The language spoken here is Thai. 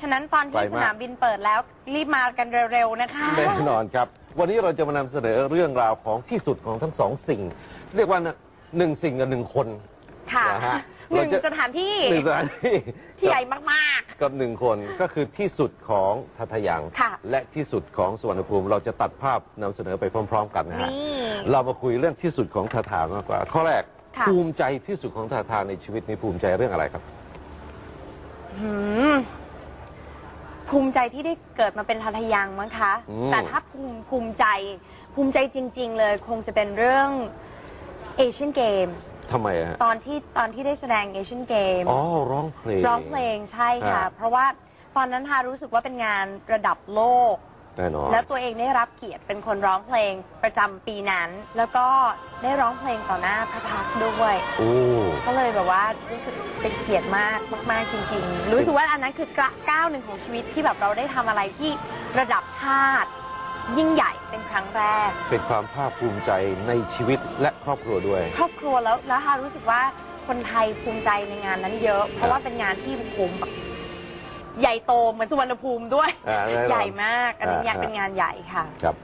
ฉะนั้นตอนไกลที่มาก สนามบินเปิดแล้วรีบมากันเร็วๆนะคะ แน่นอนครับ วันนี้เราจะมานำเสนอเรื่องราวของที่สุดของทั้งสองสิ่ง เรียกว่าหนึ่งสิ่งกับหนึ่งคนค่ะนะฮะหนึ่งเราจะสถานที่หนึ่งสถานที่ที่ใหญ่มาก กับหนึ่งคนก็คือที่สุดของทัทยังค่ะ และที่สุดของสุวรรณภูมิ เราจะตัดภาพนำเสนอไปพร้อม ๆ กันนะๆ ฮะ นี่ เรามาคุยเรื่องที่สุดของทาทามากกว่า ข้อแรกค่ะ ภูมิใจที่สุดของทาทาในชีวิตนี้ภูมิใจเรื่องอะไรครับ หืม ภูมิใจที่ได้เกิดมาเป็นทัทยังมั้งคะ อืม แต่ถ้าภูมิภูมิใจภูมิใจจริง ๆ เลย คงจะเป็นเรื่อง Asian Games ทำไมอะฮะตอนที่ตอนที่ได้แสดง Asian Games อ๋อร้องเพลง ร้องเพลงใช่ค่ะอ่าเพราะว่าตอนนั้นทารู้สึกว่าเป็นงานระดับโลก แน่นอน แล้วตัวเองได้รับเกียรติเป็นคนร้องเพลงประจำปีนั้น แล้วก็ได้ร้องเพลงต่อหน้าพระพักตร์ด้วย โอ้ ก็เลยแบบว่ารู้สึกเป็นเกียรติมากมากๆจริง ๆ รู้สึกว่าอันนั้นคือกระก้าวหนึ่งของชีวิตที่แบบเราได้ทำอะไรที่ระดับชาติ ยิ่งใหญ่เป็นครั้งแรก เป็นความภาคภูมิใจในชีวิตและครอบครัวด้วย ครอบครัวแล้วแล้วฮารู้สึกว่าคนไทยภูมิใจในงานนั้นเยอะ เพราะว่าเป็นงานที่ผมแบบ ใหญ่โตเหมือนสุวรรณภูมิด้วย อ่าแน่นอนใหญ่มาก อันนี้อ่าอยากเป็นงานใหญ่ค่ะ ครับ